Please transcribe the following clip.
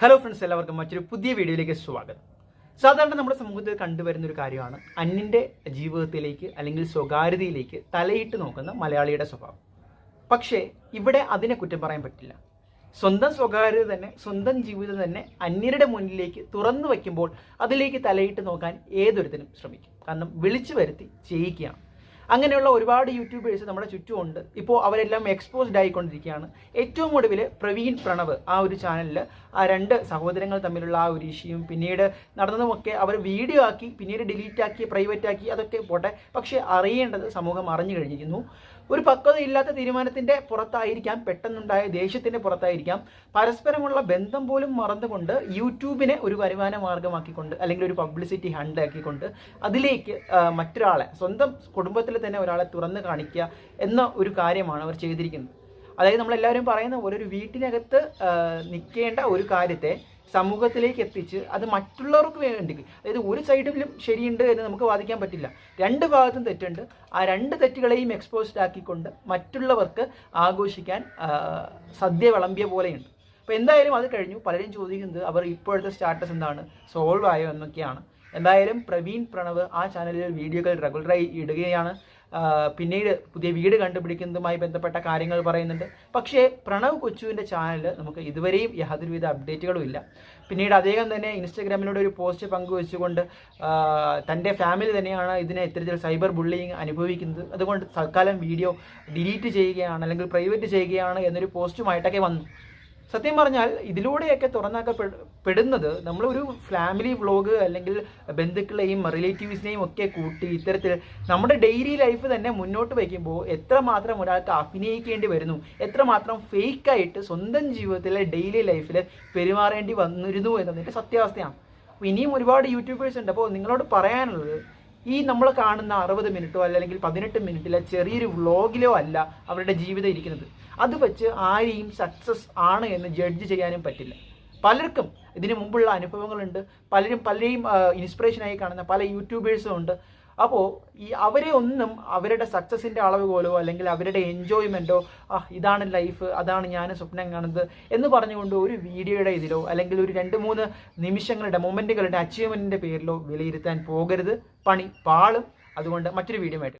Hello friends എല്ലാവർക്കും മറ്റൊരു പുതിയ വീഡിയോയിലേക്ക് സ്വാഗതം. സാധാരണ നമ്മുടെ സമൂഹത്തിൽ കണ്ടുവരുന്ന ഒരു കാര്യമാണ് അന്യന്റെ ജീവിതത്തിലേക്ക് അല്ലെങ്കിൽ സ്വകാര്യതയിലേക്ക് തലയിട്ട് നോക്കുന്ന മലയാളിയുടെ സ്വഭാവം. പക്ഷേ ഇവിടെ അതിനെ കുറ്റം പറയാൻ പറ്റില്ല. സ്വന്തം സ്വകാര്യത തന്നെ സ്വന്തം ജീവിതം തന്നെ അന്യരുടെ മുന്നിലേക്ക് തുറന്നു വയ്ക്കുമ്പോൾ അതിലേക്ക് തലയിട്ട് നോക്കാൻ ഏതൊരുത്തിനും ശ്രമിക്കും. കാരണം വിളിച്ചു വരുത്തി ചെയ്യിക്കുകയാണ്. അങ്ങനെയുള്ള ഒരുപാട് യൂട്യൂബേഴ്സ് നമ്മുടെ ചുറ്റുമുണ്ട്. ഇപ്പോൾ അവരെല്ലാം എക്സ്പോസ്ഡ് ആയിക്കൊണ്ടിരിക്കുകയാണ്. ഏറ്റവും ഒടുവിൽ പ്രവീൺ പ്രണവ് ആ ഒരു ചാനലിൽ ആ രണ്ട് സഹോദരങ്ങൾ തമ്മിലുള്ള ആ ഒരു ഇഷ്യൂയും പിന്നീട് നടന്നതുമൊക്കെ അവർ വീഡിയോ ആക്കി പിന്നീട് ഡിലീറ്റ് ആക്കി പ്രൈവറ്റ് ആക്കി അതൊക്കെ പോട്ടെ. പക്ഷേ അറിയേണ്ടത് സമൂഹം അറിഞ്ഞു കഴിഞ്ഞിരിക്കുന്നു. ഒരു പക്വതയില്ലാത്ത തീരുമാനത്തിന്റെ പുറത്തായിരിക്കാം പെട്ടെന്നുണ്ടായ ദേഷ്യത്തിന്റെ പുറത്തായിരിക്കാം. പരസ്പരമുള്ള ബന്ധം പോലും മറന്നുകൊണ്ട് യൂട്യൂബിനെ ഒരു വരുമാന മാർഗമാക്കിക്കൊണ്ട് അല്ലെങ്കിൽ ഒരു പബ്ലിസിറ്റി ഹണ്ട് ആക്കിക്കൊണ്ട് അതിലേക്ക് മറ്റൊരാളെ സ്വന്തം കുടുംബത്തിൽ തന്നെ ഒരാളെ തുറന്ന് കാണിക്കുക എന്ന ഒരു കാര്യമാണ് അവർ ചെയ്തിരിക്കുന്നത്. അതായത് നമ്മളെല്ലാവരും പറയുന്ന പോലെ ഒരു വീട്ടിനകത്ത് നിൽക്കേണ്ട ഒരു കാര്യത്തെ സമൂഹത്തിലേക്ക് എത്തിച്ച് അത് മറ്റുള്ളവർക്ക് വേണ്ടി അതായത് ഒരു സൈഡിലും ശരിയുണ്ട് എന്ന് നമുക്ക് വാദിക്കാൻ പറ്റില്ല. രണ്ട് ഭാഗത്തും തെറ്റുണ്ട്. ആ രണ്ട് തെറ്റുകളെയും എക്സ്പോസ്ഡ് ആക്കിക്കൊണ്ട് മറ്റുള്ളവർക്ക് ആഘോഷിക്കാൻ സദ്യ വിളമ്പിയ പോലെയുണ്ട്. അപ്പോൾ എന്തായാലും അത് കഴിഞ്ഞു. പലരും ചോദിക്കുന്നത് അവർ ഇപ്പോഴത്തെ സ്റ്റാറ്റസ് എന്താണ്? സോൾവ് ആയോ എന്നൊക്കെയാണ്. എന്തായാലും പ്രവീൺ പ്രണവ് ആ ചാനലിൽ വീഡിയോകൾ റെഗുലറായി ഇടുകയാണ്. പിന്നീട് പുതിയ വീട് കണ്ടുപിടിക്കുന്നതുമായി ബന്ധപ്പെട്ട കാര്യങ്ങൾ പറയുന്നുണ്ട്. പക്ഷേ പ്രണവ് കൊച്ചുവിന്റെ ചാനലിൽ നമുക്ക് ഇതുവരെയും യാതൊരുവിധ അപ്ഡേറ്റുകളും ഇല്ല. പിന്നീട് അദ്ദേഹം തന്നെ ഇൻസ്റ്റഗ്രാമിലൂടെ ഒരു പോസ്റ്റ് പങ്കുവെച്ചുകൊണ്ട് തന്റെ ഫാമിലി തന്നെയാണ് ഇതിനെ ഇത്തരത്തിൽ സൈബർ ബുള്ളിങ് അനുഭവിക്കുന്നത്. അതുകൊണ്ട് തൽക്കാലം വീഡിയോ ഡിലീറ്റ് ചെയ്യുകയാണ് അല്ലെങ്കിൽ പ്രൈവറ്റ് ചെയ്യുകയാണ് എന്നൊരു പോസ്റ്റുമായിട്ടൊക്കെ വന്നു. സത്യം പറഞ്ഞാൽ ഇതിലൂടെയൊക്കെ തുറന്നാക്കപ്പെടുന്നത് നമ്മളൊരു ഫാമിലി വ്ളോഗ് അല്ലെങ്കിൽ ബന്ധുക്കളെയും റിലേറ്റീവ്സിനെയും ഒക്കെ കൂട്ടി ഇത്തരത്തിൽ നമ്മുടെ ഡെയിലി ലൈഫ് തന്നെ മുന്നോട്ട് വയ്ക്കുമ്പോൾ എത്രമാത്രം ഒരാൾക്ക് അഭിനയിക്കേണ്ടി വരുന്നു എത്രമാത്രം ഫേക്കായിട്ട് സ്വന്തം ജീവിതത്തിലെ ഡെയിലി ലൈഫിൽ പെരുമാറേണ്ടി വന്നിരുന്നു എന്നതിന്റെ സത്യാവസ്ഥയാണ്. അപ്പോൾ ഇനിയും ഒരുപാട് യൂട്യൂബേഴ്സ് ഉണ്ട്. അപ്പോൾ നിങ്ങളോട് പറയാനുള്ളത് ഈ നമ്മൾ കാണുന്ന അറുപത് മിനിറ്റോ അല്ലെങ്കിൽ പതിനെട്ട് മിനിറ്റിലെ ചെറിയൊരു വ്ളോഗിലോ അല്ല അവരുടെ ജീവിതം ഇരിക്കുന്നത്. അത് വെച്ച് ആരെയും സക്സസ് ആണ് എന്ന് ജഡ്ജ് ചെയ്യാനും പറ്റില്ല. പലർക്കും ഇതിനു മുമ്പുള്ള അനുഭവങ്ങളുണ്ട്. പലരും പലരെയും ഇൻസ്പിറേഷനായി കാണുന്ന പല യൂട്യൂബേഴ്സും ഉണ്ട്. അപ്പോൾ ഈ അവരെ ഒന്നും അവരുടെ സക്സസിന്റെ അളവുകോലോ അല്ലെങ്കിൽ അവരുടെ എൻജോയ്മെന്റോ ആ ഇതാണ് ലൈഫ് അതാണ് ഞാൻ സ്വപ്നം കാണുന്നത് എന്ന് പറഞ്ഞുകൊണ്ട് ഒരു വീഡിയോയുടെ ഇതിലോ അല്ലെങ്കിൽ ഒരു രണ്ട് മൂന്ന് നിമിഷങ്ങളുടെ മൊമെന്റുകളുടെ അച്ചീവ്മെന്റിന്റെ പേരിലോ വിലയിരുത്താൻ പോകരുത്. പണി പാളും. അതുകൊണ്ട് മറ്റൊരു വീഡിയോ